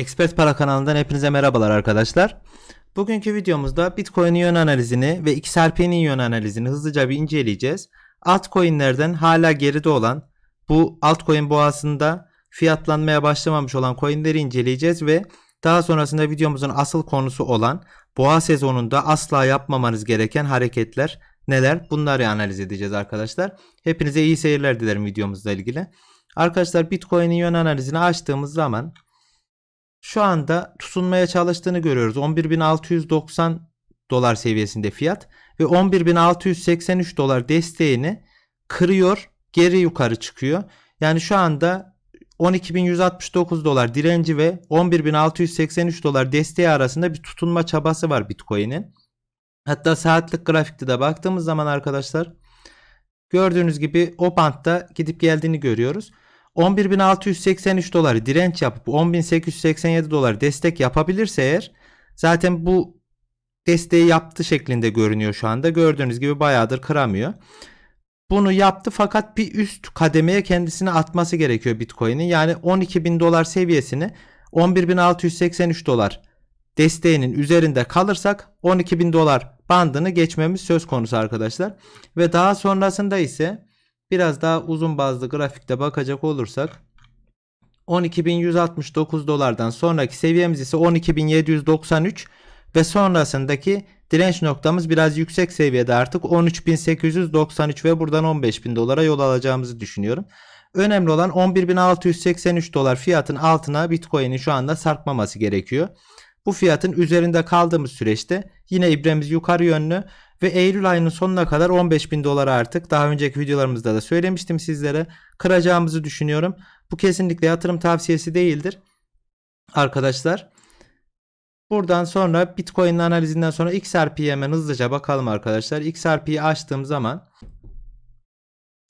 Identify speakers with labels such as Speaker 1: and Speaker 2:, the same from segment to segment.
Speaker 1: Expert Para kanalından hepinize merhabalar arkadaşlar. Bugünkü videomuzda Bitcoin'in yön analizini ve XRP'nin yön analizini hızlıca bir inceleyeceğiz. Altcoin'lerden hala geride olan bu altcoin boğasında fiyatlanmaya başlamamış olan coin'leri inceleyeceğiz ve daha sonrasında videomuzun asıl konusu olan boğa sezonunda asla yapmamanız gereken hareketler neler bunları analiz edeceğiz arkadaşlar. Hepinize iyi seyirler dilerim videomuzla ilgili. Arkadaşlar Bitcoin'in yön analizini açtığımız zaman şu anda tutunmaya çalıştığını görüyoruz. 11.690 dolar seviyesinde fiyat ve 11.683 dolar desteğini kırıyor, geri yukarı çıkıyor. Yani şu anda 12.169 dolar direnci ve 11.683 dolar desteği arasında bir tutunma çabası var Bitcoin'in. Hatta saatlik grafikte de baktığımız zaman arkadaşlar gördüğünüz gibi o bantta gidip geldiğini görüyoruz. 11.683 doları direnç yapıp 10.887 dolar destek yapabilirse eğer zaten bu desteği yaptı şeklinde görünüyor şu anda. Gördüğünüz gibi bayağıdır kıramıyor. Bunu yaptı fakat bir üst kademeye kendisini atması gerekiyor Bitcoin'in. Yani 12.000 dolar seviyesini 11.683 dolar desteğinin üzerinde kalırsak 12.000 dolar bandını geçmemiz söz konusu arkadaşlar. Ve daha sonrasında ise biraz daha uzun bazlı grafikte bakacak olursak 12.169 dolardan sonraki seviyemiz ise 12.793 ve sonrasındaki direnç noktamız biraz yüksek seviyede artık 13.893 ve buradan 15.000 dolara yol alacağımızı düşünüyorum. Önemli olan 11.683 dolar fiyatın altına Bitcoin'in şu anda sarkmaması gerekiyor. Bu fiyatın üzerinde kaldığımız süreçte yine ibremiz yukarı yönlü ve Eylül ayının sonuna kadar 15.000 dolara artık daha önceki videolarımızda da söylemiştim sizlere kıracağımızı düşünüyorum. Bu kesinlikle yatırım tavsiyesi değildir. Arkadaşlar buradan sonra Bitcoin analizinden sonra XRP'ye hemen hızlıca bakalım arkadaşlar. XRP'yi açtığım zaman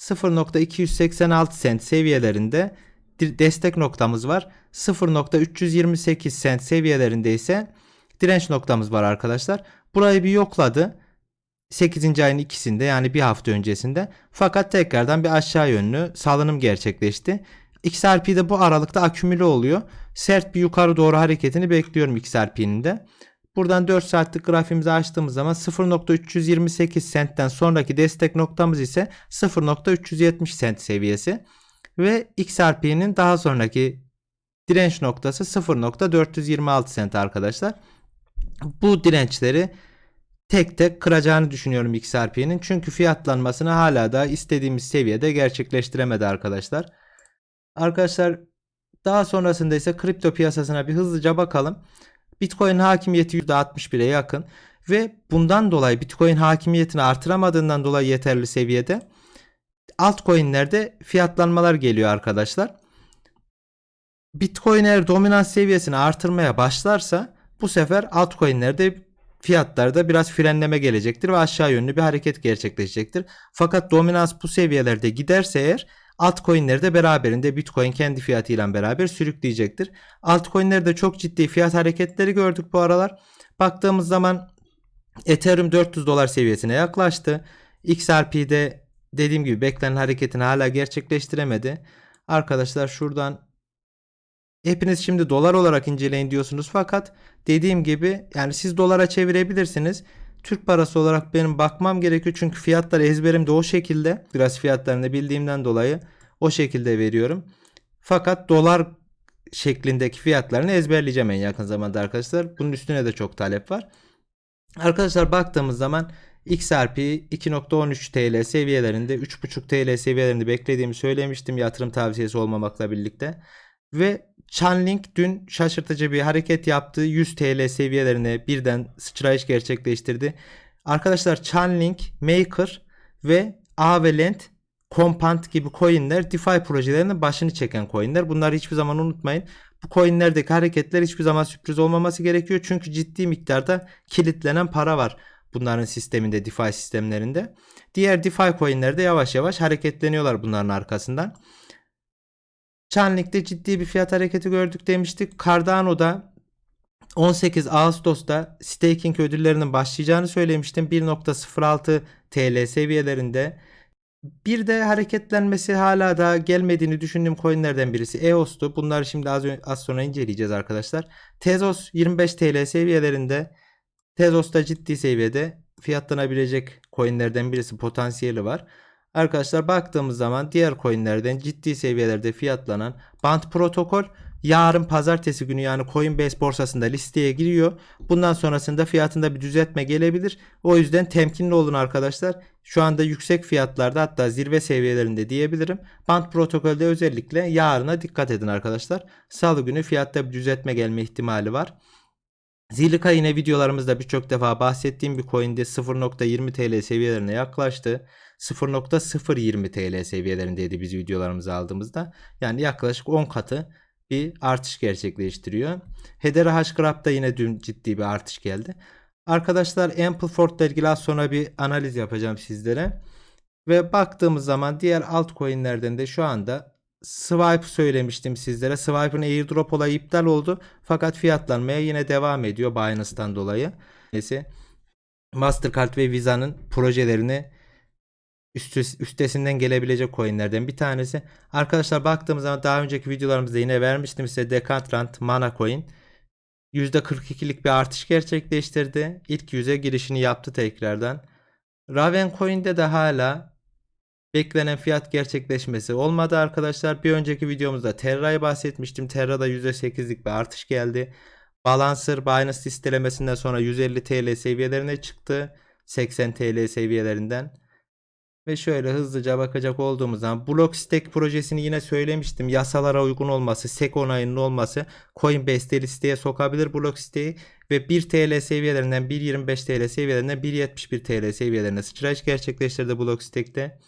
Speaker 1: 0.286 sent seviyelerinde destek noktamız var. 0.328 sent seviyelerinde ise direnç noktamız var arkadaşlar. Burayı bir yokladı. 8. ayın ikisinde yani bir hafta öncesinde. Fakat tekrardan bir aşağı yönlü salınım gerçekleşti. XRP'de bu aralıkta akümüle oluyor. Sert bir yukarı doğru hareketini bekliyorum XRP'nin de. Buradan 4 saatlik grafiğimizi açtığımız zaman 0.328 sentten sonraki destek noktamız ise 0.370 sent seviyesi. Ve XRP'nin daha sonraki direnç noktası 0.426 sent arkadaşlar. Bu dirençleri tek tek kıracağını düşünüyorum XRP'nin. Çünkü fiyatlanmasını hala da istediğimiz seviyede gerçekleştiremedi arkadaşlar. Arkadaşlar daha sonrasında ise kripto piyasasına bir hızlıca bakalım. Bitcoin hakimiyeti %61'e yakın ve bundan dolayı Bitcoin hakimiyetini artıramadığından dolayı yeterli seviyede altcoin'lerde fiyatlanmalar geliyor arkadaşlar. Bitcoin eğer dominans seviyesini artırmaya başlarsa bu sefer altcoin'lerde fiyatlarda biraz frenleme gelecektir ve aşağı yönlü bir hareket gerçekleşecektir. Fakat dominans bu seviyelerde giderse eğer altcoin'leri de beraberinde Bitcoin kendi fiyatıyla beraber sürükleyecektir. Altcoin'lerde çok ciddi fiyat hareketleri gördük bu aralar. Baktığımız zaman Ethereum 400 dolar seviyesine yaklaştı. XRP'de dediğim gibi beklenen hareketini hala gerçekleştiremedi. Arkadaşlar şuradan hepiniz şimdi dolar olarak inceleyin diyorsunuz fakat dediğim gibi yani siz dolara çevirebilirsiniz. Türk parası olarak benim bakmam gerekiyor çünkü fiyatlar ezberimde o şekilde biraz fiyatlarını bildiğimden dolayı o şekilde veriyorum. Fakat dolar şeklindeki fiyatlarını ezberleyeceğim en yakın zamanda arkadaşlar. Bunun üstüne de çok talep var. Arkadaşlar baktığımız zaman XRP 2.13 TL seviyelerinde 3.5 TL seviyelerinde beklediğimi söylemiştim yatırım tavsiyesi olmamakla birlikte. Ve Chainlink dün şaşırtıcı bir hareket yaptı. 100 TL seviyelerine birden sıçrayış gerçekleştirdi. Arkadaşlar Chainlink, Maker ve Avalent, Compound gibi coinler DeFi projelerinin başını çeken coinler. Bunları hiçbir zaman unutmayın. Bu coinlerdeki hareketler hiçbir zaman sürpriz olmaması gerekiyor. Çünkü ciddi miktarda kilitlenen para var bunların sisteminde DeFi sistemlerinde. Diğer DeFi coinler de yavaş yavaş hareketleniyorlar bunların arkasından. Chainlink'te ciddi bir fiyat hareketi gördük demiştik. Cardano'da 18 Ağustos'ta staking ödüllerinin başlayacağını söylemiştim. 1.06 TL seviyelerinde Bir de hareketlenmesi hala da gelmediğini düşündüğüm coinlerden birisi EOS'tu. Bunları şimdi az, az sonra inceleyeceğiz arkadaşlar. Tezos 25 TL seviyelerinde. Tezos da ciddi seviyede fiyatlanabilecek coinlerden birisi potansiyeli var. Arkadaşlar baktığımız zaman diğer coinlerden ciddi seviyelerde fiyatlanan Band Protokol yarın pazartesi günü yani Coinbase borsasında listeye giriyor. Bundan sonrasında fiyatında bir düzeltme gelebilir. O yüzden temkinli olun arkadaşlar. Şu anda yüksek fiyatlarda hatta zirve seviyelerinde diyebilirim. Band protokolde özellikle yarına dikkat edin arkadaşlar. Salı günü fiyatta bir düzeltme gelme ihtimali var. Zilika yine videolarımızda birçok defa bahsettiğim bir coin'de 0.20 TL seviyelerine yaklaştı. 0.020 TL seviyelerindeydi biz videolarımızı aldığımızda. Yani yaklaşık 10 katı bir artış gerçekleştiriyor. Hedera Hashgraph yine dün ciddi bir artış geldi. Arkadaşlar Ampleford ilgili az sonra bir analiz yapacağım sizlere. Ve baktığımız zaman diğer altcoin'lerden de şu anda Swipe söylemiştim sizlere. Swipe'ın airdrop olayı iptal oldu. Fakat fiyatlanmaya yine devam ediyor Binance'tan dolayı. Neyse Mastercard ve Visa'nın projelerini üstesinden gelebilecek coinlerden bir tanesi. Arkadaşlar baktığımız zaman daha önceki videolarımızda yine vermiştim size Decentraland Mana Coin. %42'lik bir artış gerçekleştirdi. İlk yüze girişini yaptı tekrardan. Raven Coin'de de hala beklenen fiyat gerçekleşmesi olmadı arkadaşlar. Bir önceki videomuzda Terra'yı bahsetmiştim. Terra'da %8'lik bir artış geldi. Balancer Binance listelemesinden sonra 150 TL seviyelerine çıktı. 80 TL seviyelerinden. Ve şöyle hızlıca bakacak olduğumuz zaman Blockstack projesini yine söylemiştim. Yasalara uygun olması, SEC onayının olması Coinbase'de listeye sokabilir Blockstack'i ve 1 TL seviyelerinden 1.25 TL seviyelerinden 1.71 TL seviyelerine sıçrayış gerçekleştirdi Blockstack'te.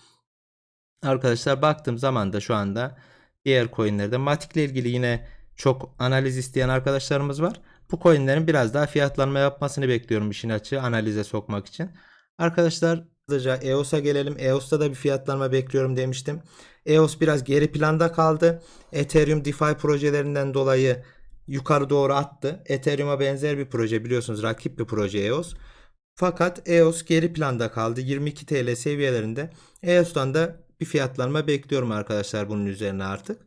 Speaker 1: Arkadaşlar baktığım zaman da şu anda diğer coinlerde Matic ile ilgili yine çok analiz isteyen arkadaşlarımız var. Bu coinlerin biraz daha fiyatlanma yapmasını bekliyorum işin açığı analize sokmak için. Arkadaşlar hızlıca EOS'a gelelim. EOS'ta da bir fiyatlanma bekliyorum demiştim. EOS biraz geri planda kaldı. Ethereum DeFi projelerinden dolayı yukarı doğru attı. Ethereum'a benzer bir proje biliyorsunuz rakip bir proje EOS. Fakat EOS geri planda kaldı. 22 TL seviyelerinde. EOS'tan da bir fiyatlanma bekliyorum arkadaşlar bunun üzerine artık.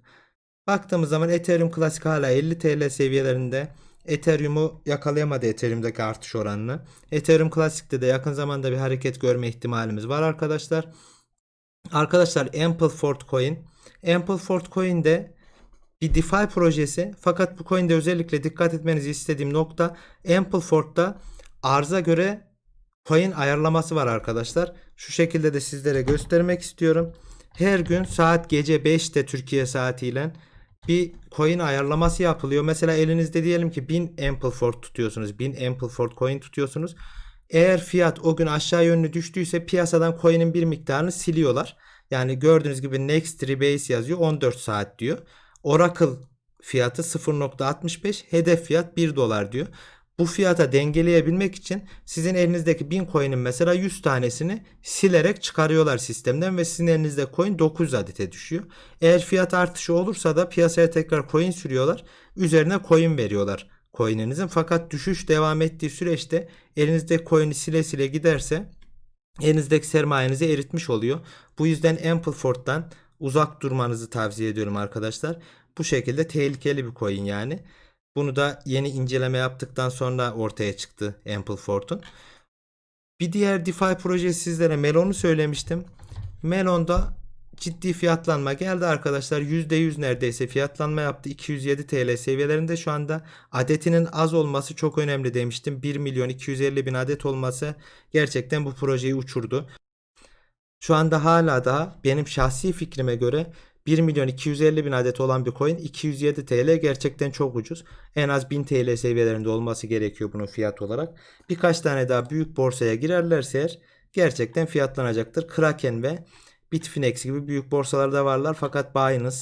Speaker 1: Baktığımız zaman Ethereum Classic hala 50 TL seviyelerinde. Ethereum'u yakalayamadı Ethereum'daki artış oranını. Ethereum Classic'te de yakın zamanda bir hareket görme ihtimalimiz var arkadaşlar. Arkadaşlar Ampleford Coin. Ampleford Coin'de bir DeFi projesi fakat bu coin'de özellikle dikkat etmenizi istediğim nokta Ampleford'da arıza göre coin ayarlaması var arkadaşlar. Şu şekilde de sizlere göstermek istiyorum. Her gün saat gece 5'te Türkiye saatiyle bir coin ayarlaması yapılıyor. Mesela elinizde diyelim ki 1000 Ampleford tutuyorsunuz. 1000 Ampleford coin tutuyorsunuz. Eğer fiyat o gün aşağı yönlü düştüyse piyasadan coin'in bir miktarını siliyorlar. Yani gördüğünüz gibi next rebase yazıyor 14 saat diyor. Oracle fiyatı 0.65 hedef fiyat 1 dolar diyor. Bu fiyata dengeleyebilmek için sizin elinizdeki 1000 coin'in mesela 100 tanesini silerek çıkarıyorlar sistemden ve sizin elinizde coin 900 adete düşüyor. Eğer fiyat artışı olursa da piyasaya tekrar coin sürüyorlar. Üzerine coin veriyorlar coin'inizin. Fakat düşüş devam ettiği süreçte elinizde coin'i sile sile giderse elinizdeki sermayenizi eritmiş oluyor. Bu yüzden Ampleford'dan uzak durmanızı tavsiye ediyorum arkadaşlar. Bu şekilde tehlikeli bir coin yani. Bunu da yeni inceleme yaptıktan sonra ortaya çıktı Ampleford'un. Bir diğer DeFi projesi sizlere Melon'u söylemiştim. Melon'da ciddi fiyatlanma geldi arkadaşlar. %100 neredeyse fiyatlanma yaptı. 207 TL seviyelerinde şu anda. Adetinin az olması çok önemli demiştim. 1 milyon 250 bin adet olması gerçekten bu projeyi uçurdu. Şu anda hala da benim şahsi fikrime göre 1 milyon 250 bin adet olan bir coin 207 TL gerçekten çok ucuz. En az 1000 TL seviyelerinde olması gerekiyor bunun fiyat olarak. Birkaç tane daha büyük borsaya girerlerse eğer gerçekten fiyatlanacaktır. Kraken ve Bitfinex gibi büyük borsalarda varlar fakat Binance,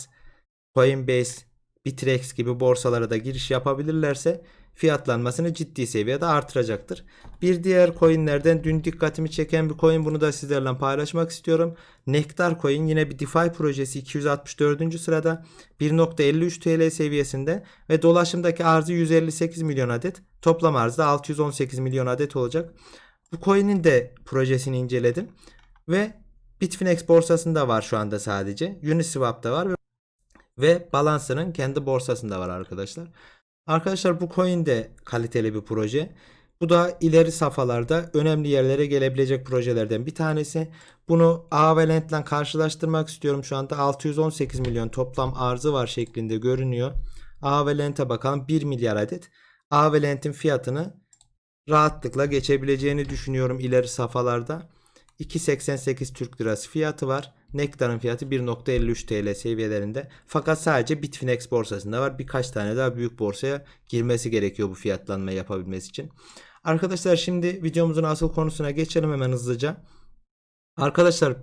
Speaker 1: Coinbase, Bitrex gibi borsalara da giriş yapabilirlerse fiyatlanmasını ciddi seviyede artıracaktır. Bir diğer coinlerden dün dikkatimi çeken bir coin bunu da sizlerle paylaşmak istiyorum. Nektar Coin yine bir DeFi projesi 264. sırada 1.53 TL seviyesinde ve dolaşımdaki arzı 158 milyon adet. Toplam arzı 618 milyon adet olacak. Bu coin'in de projesini inceledim ve Bitfinex borsasında var şu anda sadece. Uniswap'ta var ve, Balance'ın kendi borsasında var arkadaşlar. Arkadaşlar bu coin de kaliteli bir proje. Bu da ileri safhalarda önemli yerlere gelebilecek projelerden bir tanesi. Bunu Avalent ile karşılaştırmak istiyorum. Şu anda 618 milyon toplam arzı var şeklinde görünüyor. Avalent'e bakalım 1 milyar adet. Avalent'in fiyatını rahatlıkla geçebileceğini düşünüyorum ileri safhalarda. 2.88 Türk Lirası fiyatı var. Nektar'ın fiyatı 1.53 TL seviyelerinde. Fakat sadece Bitfinex borsasında var. Birkaç tane daha büyük borsaya girmesi gerekiyor bu fiyatlanmayı yapabilmesi için. Arkadaşlar şimdi videomuzun asıl konusuna geçelim hemen hızlıca. Arkadaşlar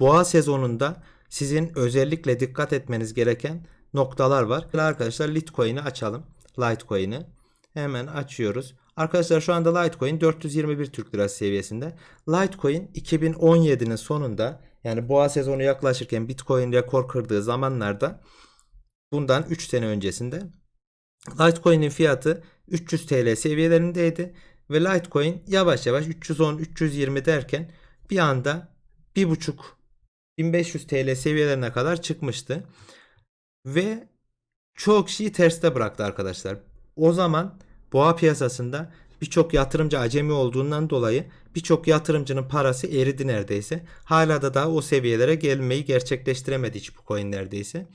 Speaker 1: boğa sezonunda sizin özellikle dikkat etmeniz gereken noktalar var. Arkadaşlar Litecoin'i açalım. Litecoin'i. Hemen açıyoruz. Arkadaşlar şu anda Litecoin 421 Türk Lirası seviyesinde. Litecoin 2017'nin sonunda yani boğa sezonu yaklaşırken Bitcoin rekor kırdığı zamanlarda bundan 3 sene öncesinde Litecoin'in fiyatı 300 TL seviyelerindeydi ve Litecoin yavaş yavaş 310-320 derken bir anda 1.5 1500 TL seviyelerine kadar çıkmıştı. Ve çok kişiyi terste bıraktı arkadaşlar. O zaman boğa piyasasında birçok yatırımcı acemi olduğundan dolayı birçok yatırımcının parası eridi neredeyse. Hala da daha o seviyelere gelmeyi gerçekleştiremedi hiç bu coin neredeyse.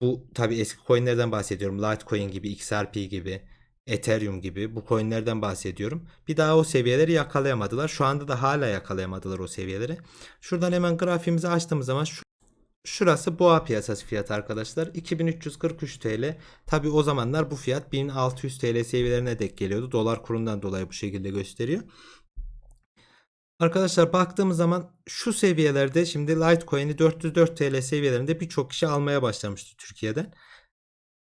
Speaker 1: Bu tabi eski coinlerden bahsediyorum. Litecoin gibi, XRP gibi, Ethereum gibi bu coinlerden bahsediyorum. Bir daha o seviyeleri yakalayamadılar. Şu anda da hala yakalayamadılar o seviyeleri. Şuradan hemen grafiğimizi açtığımız zaman şu Şurası boğa piyasası fiyatı arkadaşlar. 2343 TL. Tabi o zamanlar bu fiyat 1600 TL seviyelerine dek geliyordu. Dolar kurundan dolayı bu şekilde gösteriyor. Arkadaşlar baktığımız zaman şu seviyelerde şimdi Litecoin'i 404 TL seviyelerinde birçok kişi almaya başlamıştı Türkiye'den.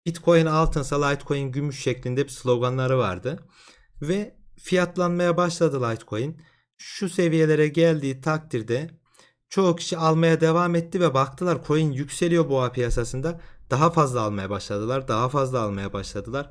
Speaker 1: Bitcoin altınsa Litecoin gümüş şeklinde bir sloganları vardı. Ve fiyatlanmaya başladı Litecoin. Şu seviyelere geldiği takdirde çoğu kişi almaya devam etti ve baktılar coin yükseliyor boğa piyasasında. Daha fazla almaya başladılar. Daha fazla almaya başladılar.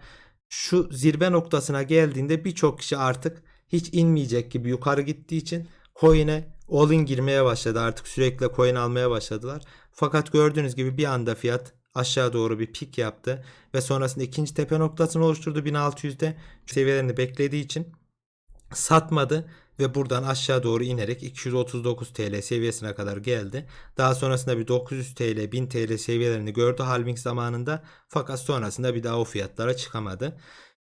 Speaker 1: Şu zirve noktasına geldiğinde birçok kişi artık hiç inmeyecek gibi yukarı gittiği için coin'e all in girmeye başladı. Artık sürekli coin almaya başladılar. Fakat gördüğünüz gibi bir anda fiyat aşağı doğru bir pik yaptı ve sonrasında ikinci tepe noktasını oluşturdu 1600'de seviyelerini beklediği için satmadı ve buradan aşağı doğru inerek 239 TL seviyesine kadar geldi. Daha sonrasında bir 900 TL 1000 TL seviyelerini gördü halving zamanında fakat sonrasında bir daha o fiyatlara çıkamadı.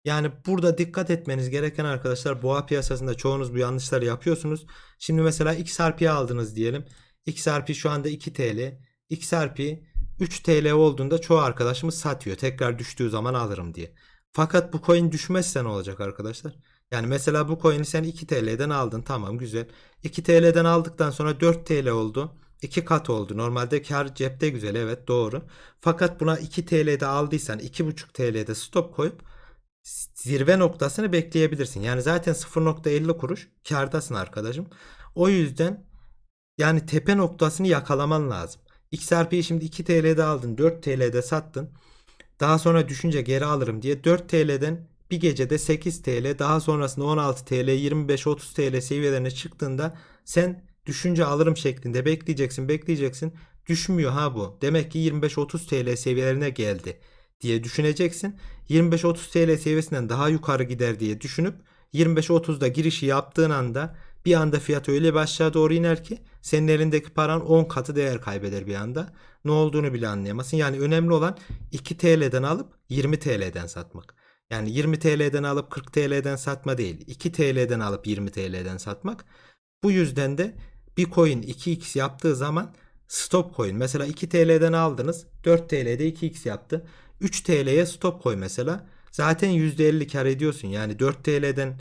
Speaker 1: Yani burada dikkat etmeniz gereken arkadaşlar boğa piyasasında çoğunuz bu yanlışları yapıyorsunuz. Şimdi mesela XRP aldınız diyelim. XRP şu anda 2 TL. XRP 3 TL olduğunda çoğu arkadaşımız satıyor. Tekrar düştüğü zaman alırım diye. Fakat bu coin düşmezse ne olacak arkadaşlar? Yani mesela bu coin'i sen 2 TL'den aldın. Tamam güzel. 2 TL'den aldıktan sonra 4 TL oldu. 2 kat oldu. Normalde kar cepte güzel evet doğru. Fakat buna 2 TL'de aldıysan 2,5 TL'de stop koyup zirve noktasını bekleyebilirsin. Yani zaten 0.50 kuruş kardasın arkadaşım. O yüzden yani tepe noktasını yakalaman lazım. XRP'yi şimdi 2 TL'de aldın, 4 TL'de sattın. Daha sonra düşünce geri alırım diye 4 TL'den bir gecede 8 TL daha sonrasında 16 TL 25-30 TL seviyelerine çıktığında sen düşünce alırım şeklinde bekleyeceksin bekleyeceksin düşmüyor ha bu. Demek ki 25-30 TL seviyelerine geldi diye düşüneceksin. 25-30 TL seviyesinden daha yukarı gider diye düşünüp 25-30'da girişi yaptığın anda bir anda fiyat öyle bir aşağı doğru iner ki senin elindeki paran 10 katı değer kaybeder bir anda. Ne olduğunu bile anlayamazsın. Yani önemli olan 2 TL'den alıp 20 TL'den satmak. Yani 20 TL'den alıp 40 TL'den satma değil. 2 TL'den alıp 20 TL'den satmak. Bu yüzden de bir coin 2x yaptığı zaman stop coin. Mesela 2 TL'den aldınız. 4 TL'de 2x yaptı. 3 TL'ye stop koy mesela. Zaten %50 kar ediyorsun. Yani 4 TL'den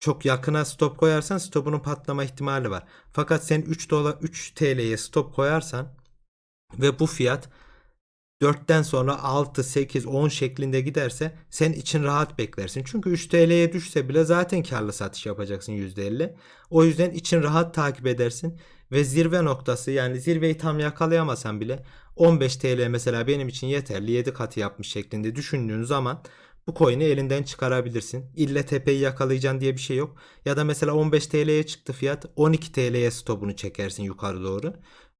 Speaker 1: çok yakına stop koyarsan stopunun patlama ihtimali var. Fakat sen 3 dolar 3 TL'ye stop koyarsan ve bu fiyat 4'ten sonra 6, 8, 10 şeklinde giderse sen için rahat beklersin. Çünkü 3 TL'ye düşse bile zaten karlı satış yapacaksın %50. O yüzden için rahat takip edersin ve zirve noktası yani zirveyi tam yakalayamasan bile 15 TL mesela benim için yeterli 7 katı yapmış şeklinde düşündüğün zaman bu coin'i elinden çıkarabilirsin. İlle tepeyi yakalayacaksın diye bir şey yok. Ya da mesela 15 TL'ye çıktı fiyat 12 TL'ye stopunu çekersin yukarı doğru.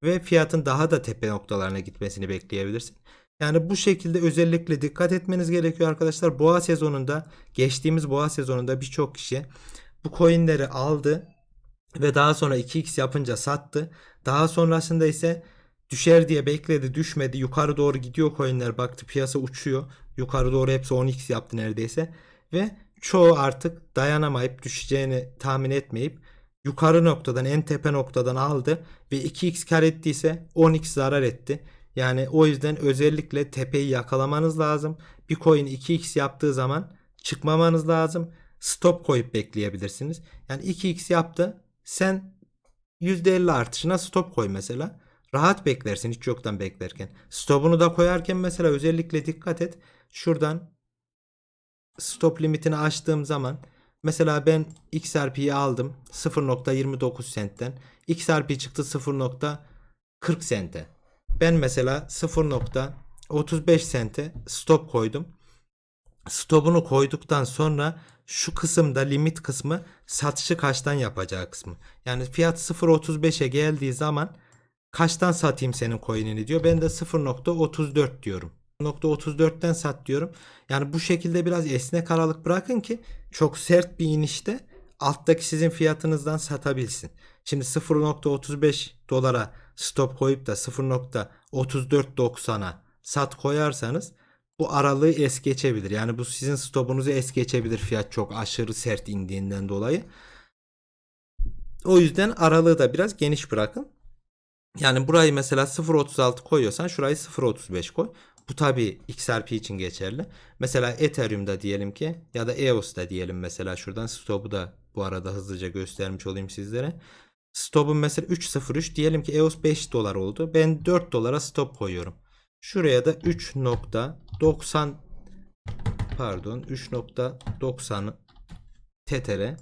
Speaker 1: Ve fiyatın daha da tepe noktalarına gitmesini bekleyebilirsin. Yani bu şekilde özellikle dikkat etmeniz gerekiyor arkadaşlar. Boğa sezonunda geçtiğimiz boğa sezonunda birçok kişi bu coinleri aldı ve daha sonra 2x yapınca sattı. Daha sonrasında ise düşer diye bekledi düşmedi. Yukarı doğru gidiyor coinler baktı piyasa uçuyor. Yukarı doğru hepsi 10x yaptı neredeyse. Ve çoğu artık dayanamayıp düşeceğini tahmin etmeyip yukarı noktadan en tepe noktadan aldı ve 2x kar ettiyse 10x zarar etti. Yani o yüzden özellikle tepeyi yakalamanız lazım. Bir coin 2x yaptığı zaman çıkmamanız lazım. Stop koyup bekleyebilirsiniz. Yani 2x yaptı. Sen %50 artışına stop koy mesela. Rahat beklersin hiç yoktan beklerken. Stopunu da koyarken mesela özellikle dikkat et. Şuradan stop limitini açtığım zaman mesela ben XRP'yi aldım 0.29 sentten. XRP çıktı 0.40 sente. Ben mesela 0.35 sente stop koydum. Stopunu koyduktan sonra şu kısımda limit kısmı satışı kaçtan yapacağı kısmı. Yani fiyat 0.35'e geldiği zaman kaçtan satayım senin coin'ini diyor. Ben de 0.34 diyorum. 0.34'ten sat diyorum. Yani bu şekilde biraz esnek aralık bırakın ki çok sert bir inişte alttaki sizin fiyatınızdan satabilsin. Şimdi 0.35 dolara stop koyup da 0.34.90'a sat koyarsanız bu aralığı es geçebilir. Yani bu sizin stopunuzu es geçebilir fiyat çok aşırı sert indiğinden dolayı. O yüzden aralığı da biraz geniş bırakın. Yani burayı mesela 0.36 koyuyorsan şurayı 0.35 koy. Bu tabi XRP için geçerli. Mesela Ethereum'da diyelim ki ya da EOS'da diyelim mesela şuradan stop'u da bu arada hızlıca göstermiş olayım sizlere. Stop'um mesela 3.03 diyelim ki EOS 5 dolar oldu. Ben 4 dolara stop koyuyorum. Şuraya da 3.90 pardon 3.90 TTR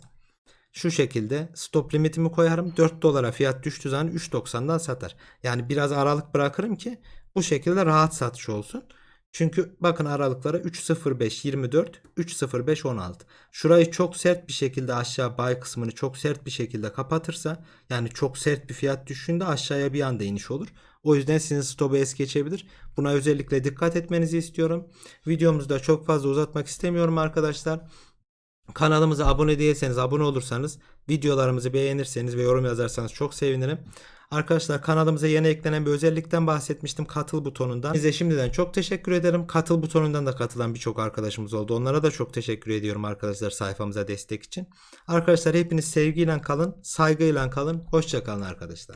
Speaker 1: şu şekilde stop limitimi koyarım. 4 dolara fiyat düştüğü zaman 3.90'dan satar. Yani biraz aralık bırakırım ki bu şekilde rahat satış olsun. Çünkü bakın aralıklara 3.05 24 3.05 16. Şurayı çok sert bir şekilde aşağı buy kısmını çok sert bir şekilde kapatırsa yani çok sert bir fiyat düştüğünde aşağıya bir anda iniş olur. O yüzden sizin stopu es geçebilir. Buna özellikle dikkat etmenizi istiyorum. Videomuzu da çok fazla uzatmak istemiyorum arkadaşlar. Kanalımıza abone değilseniz abone olursanız videolarımızı beğenirseniz ve yorum yazarsanız çok sevinirim. Arkadaşlar kanalımıza yeni eklenen bir özellikten bahsetmiştim katıl butonundan. Size şimdiden çok teşekkür ederim. Katıl butonundan da katılan birçok arkadaşımız oldu. Onlara da çok teşekkür ediyorum arkadaşlar sayfamıza destek için. Arkadaşlar hepiniz sevgiyle kalın, saygıyla kalın. Hoşçakalın arkadaşlar.